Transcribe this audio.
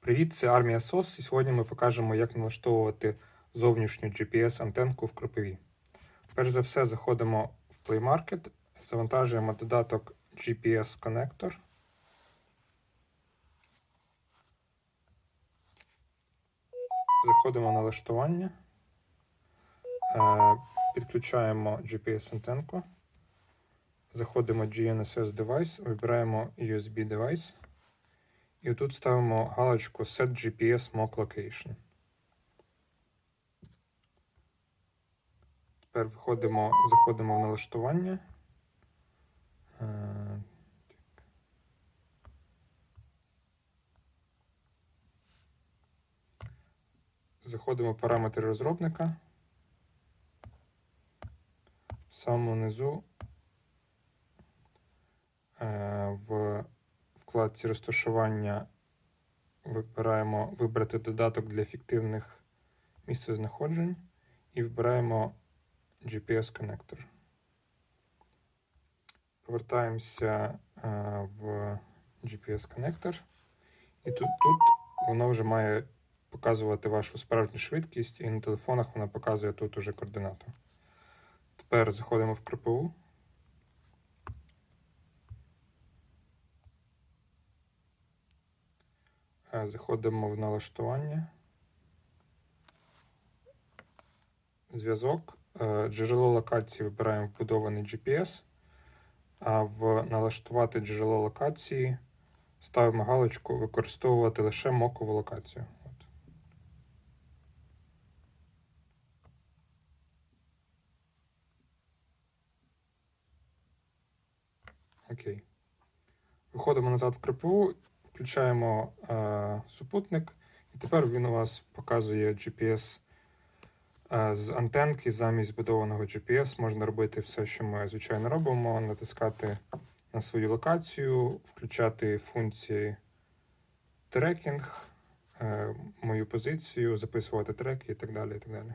Привіт, це армія SOS, і сьогодні ми покажемо, як налаштовувати зовнішню GPS-антенку в кропиві. Перш за все, заходимо в Play Market, завантажуємо додаток GPS Connector. Заходимо в налаштування, е, підключаємо GPS-антенку, заходимо в GNSS Device, вибираємо USB Device. І тут ставимо галочку Set GPS Mock Location. Тепер виходимо, заходимо в налаштування. Е. Заходимо в параметри розробника. В самому низу е, в вкладці розташування вибираємо вибрати додаток для ефективних місцезнаходжень і вибираємо GPS-коннектор. Повертаємося е, в GPS-коннектор, і тут, тут воно вже має показувати вашу справжню швидкість, і на телефонах вона показує тут уже координату. Тепер заходимо в КРПУ. Заходимо в налаштування. Зв'язок. Е, Джерело локації вибираємо вбудований GPS, а в налаштувати джерело локації ставимо галочку використовувати лише мокову локацію. От. Окей. Виходимо назад в КРПУ включаємо е, супутник, і тепер він у вас показує GPS е, з антенки замість збудованого GPS. Можна робити все, що ми звичайно робимо: натискати на свою локацію, включати функції трекінг, е, мою позицію, записувати треки і так далі. І так далі.